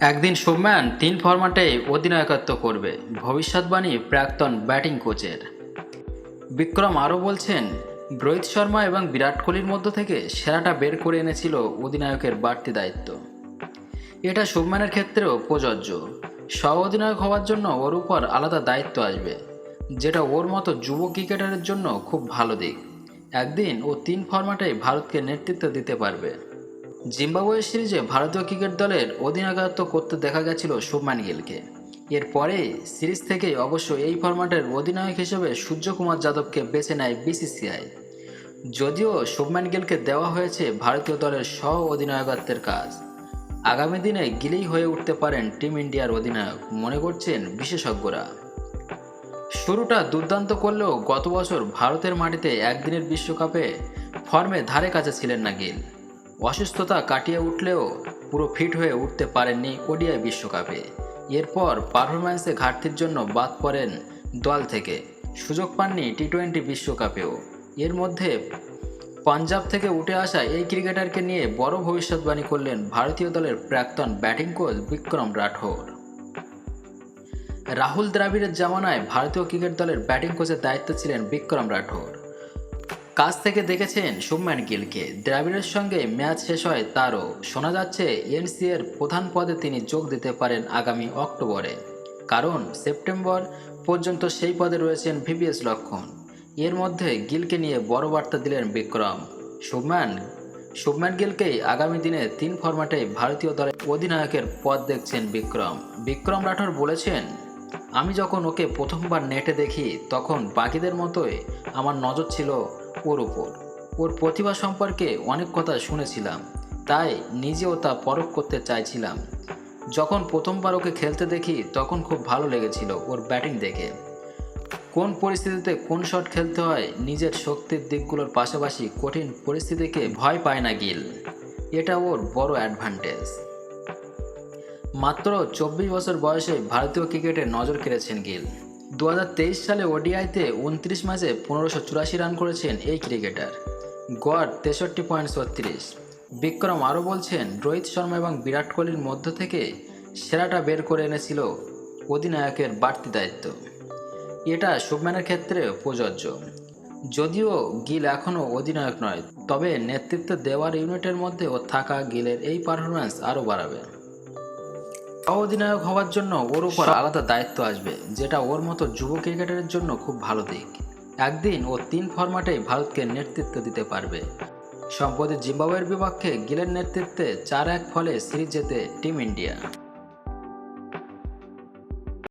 একদিন সোম্যান তিন ফরম্যাটে অধিনায়কত্ব করবে, ভবিষ্যৎবাণী প্রাক্তন ব্যাটিং কোচের। বিক্রম আরও বলছেন, রোহিত শর্মা এবং বিরাট কোহলির মধ্য থেকে সেরাটা বের করে এনেছিল অধিনায়কের বাড়তি দায়িত্ব। এটা শুভম্যানের ক্ষেত্রেও প্রযোজ্য। সহ অধিনায়ক হওয়ার জন্য ওর উপর আলাদা দায়িত্ব আসবে, যেটা ওর মতো যুব ক্রিকেটারের জন্য খুব ভালো দিক। একদিন ও তিন ফরম্যাটে ভারতকে নেতৃত্ব দিতে পারবে। জিম্বাবুয়ে সিরিজে ভারতীয় ক্রিকেট দলের অধিনায়কত্ব করতে দেখা গেছিল শুভমান গিলকে। এরপরে সিরিজ থেকেই অবশ্য এই ফরম্যাটের অধিনায়ক হিসেবে সূর্যকুমার যাদবকে বেছে নেয় বিসিসিআই। যদিও শুভমান গিলকে দেওয়া হয়েছে ভারতীয় দলের সহ অধিনায়কত্বের কাজ। আগামী দিনে গিলেই হয়ে উঠতে পারেন টিম ইন্ডিয়ার অধিনায়ক, মনে করছেন বিশেষজ্ঞরা। শুরুটা দুর্দান্ত করলেও গত বছর ভারতের মাটিতে একদিনের বিশ্বকাপে ফর্মে ধারে কাছে ছিলেন না গিল। অসুস্থতা কাটিয়ে উঠলেও পুরো ফিট হয়ে উঠতে পারেননি ওডিআই বিশ্বকাপে। এরপর পারফরম্যান্সে ঘাটতির জন্য বাদ পড়েন দল থেকে। সুযোগ পাননি টি টোয়েন্টি বিশ্বকাপেও। এর মধ্যে পাঞ্জাব থেকে উঠে আসা এই ক্রিকেটারকে নিয়ে বড় ভবিষ্যৎবাণী করলেন ভারতীয় দলের প্রাক্তন ব্যাটিং কোচ বিক্রম রাঠোর। রাহুল দ্রাবিড়ের জামানায় ভারতীয় ক্রিকেট দলের ব্যাটিং কোচের দায়িত্ব ছিলেন বিক্রম রাঠোর। কাছ থেকে দেখেছেন শুভম্যান গিলকে। দ্রাবিড়ের সঙ্গে ম্যাচ শেষ হয় তারও। শোনা যাচ্ছে এনসি এর প্রধান পদে তিনি যোগ দিতে পারেন আগামী অক্টোবরে। কারণ, সেপ্টেম্বর পর্যন্ত সেই পদে রয়েছেন ভিভিএস লক্ষণ। এর মধ্যে গিলকে নিয়ে বড় বার্তা দিলেন বিক্রম। শুভম্যান শুভম্যান গিলকেই আগামী দিনে তিন ফরম্যাটে ভারতীয় দলের অধিনায়কের পদ দেখছেন বিক্রম। বিক্রম রাঠোর বলেছেন, আমি যখন ওকে প্রথমবার নেটে দেখি, তখন বাকিদের মতোই আমার নজর ছিল ওর উপর। ওর প্রতিভা সম্পর্কে অনেক কথা শুনেছিলাম, তাই নিজেও তা পরখ করতে চাইছিলাম। যখন প্রথমবার ওকে খেলতে দেখি, তখন খুব ভালো লেগেছিল ওর ব্যাটিং দেখে। কোন পরিস্থিতিতে কোন শট খেলতে হয়, নিজের শক্তির দিকগুলোর পাশাপাশি কঠিন পরিস্থিতিকে ভয় পায় না গিল। এটা ওর বড় অ্যাডভান্টেজ মাত্র চব্বিশ বছর বয়সে ভারতীয় ক্রিকেটে নজর কেড়েছেন গিল। দু হাজার তেইশ সালে ওডিআইতে উনত্রিশ ম্যাচে পনেরোশো চুরাশি রান করেছেন এই ক্রিকেটার। গড় তেষট্টি পয়েন্ট ছত্রিশ। বিক্রম আরও বলছেন, রোহিত শর্মা এবং বিরাট কোহলির মধ্য থেকে সেরাটা বের করে এনেছিল অধিনায়কের বাড়তি দায়িত্ব। এটা শুভম্যানের ক্ষেত্রে প্রযোজ্য। যদিও গিল এখনও অধিনায়ক নয়, তবে নেতৃত্ব দেওয়ার ইউনিটের মধ্যে ও থাকা গিলের এই পারফরম্যান্স আরও বাড়াবে। অধিনায়ক হওয়ার জন্য ওর উপর আলাদা দায়িত্ব আসবে যেটা ওর মতো যুব ক্রিকেটারের জন্য খুব ভালো দিক। একদিন ও তিন ফরম্যাটে ভারতকে নেতৃত্ব দিতে পারবে। সম্প্রতি জিম্বাবুয়ের বিপক্ষে গিলের নেতৃত্বে চার এক ফলে সিরিজ জেতে টিম ইন্ডিয়া।